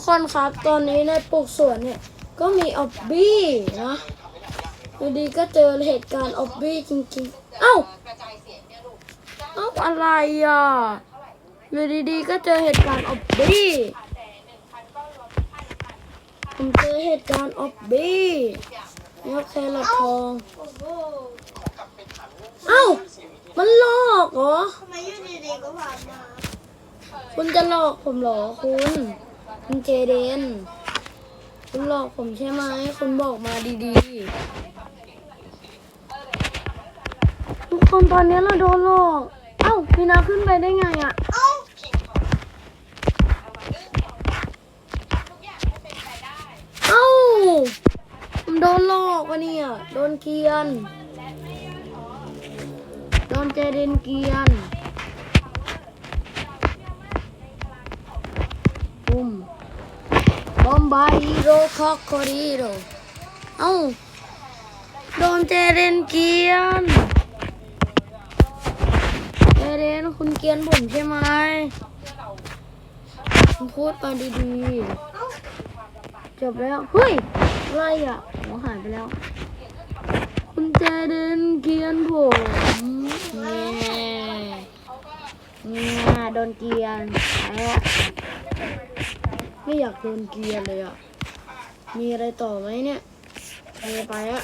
กคนครับ ตอนนี้ในปลูกสวนเนี่ย ก็มีออบบี้นะอยู่ดีก็เจอเหตุการณ์ออบบี้จริงๆ เอ้า เอ้าอะไรอะอยู่ดีๆก็เจอเหตุการณ์ออบบี้ ผมเจอเหตุการณ์ออบบี้แล้วแครอททอง เอ้า มันหลอกเหรอ คุณจะหลอกผมเหรอคุณ คุณเจเดน คุณหลอกผมใช่ไหม คุณบอกมาดีๆ ทุกคนตอนนี้เราโดนหลอก เอ้าพี่นาขึ้นไปได้ไงอะเอ้าเอ้าผมโดนหลอกวะเนี่ย โดนเกลียน โดนเจเดนเกลียน บอมบายโรคอกคอรีโรเอ้าโดนเจเดนเกียนเจเดนคุณเกียนผมใช่ไหมคุณพูดมาดีๆจบแล้ว เฮ้ยอะไรอะหัวหายไปแล้ว คุณเจเดนเกียนผมแง่แง่โดนเกียนแอะ ไม่อยากโดนเกียร์เลยอะ มีอะไรต่อไหมเนี่ยไปอะ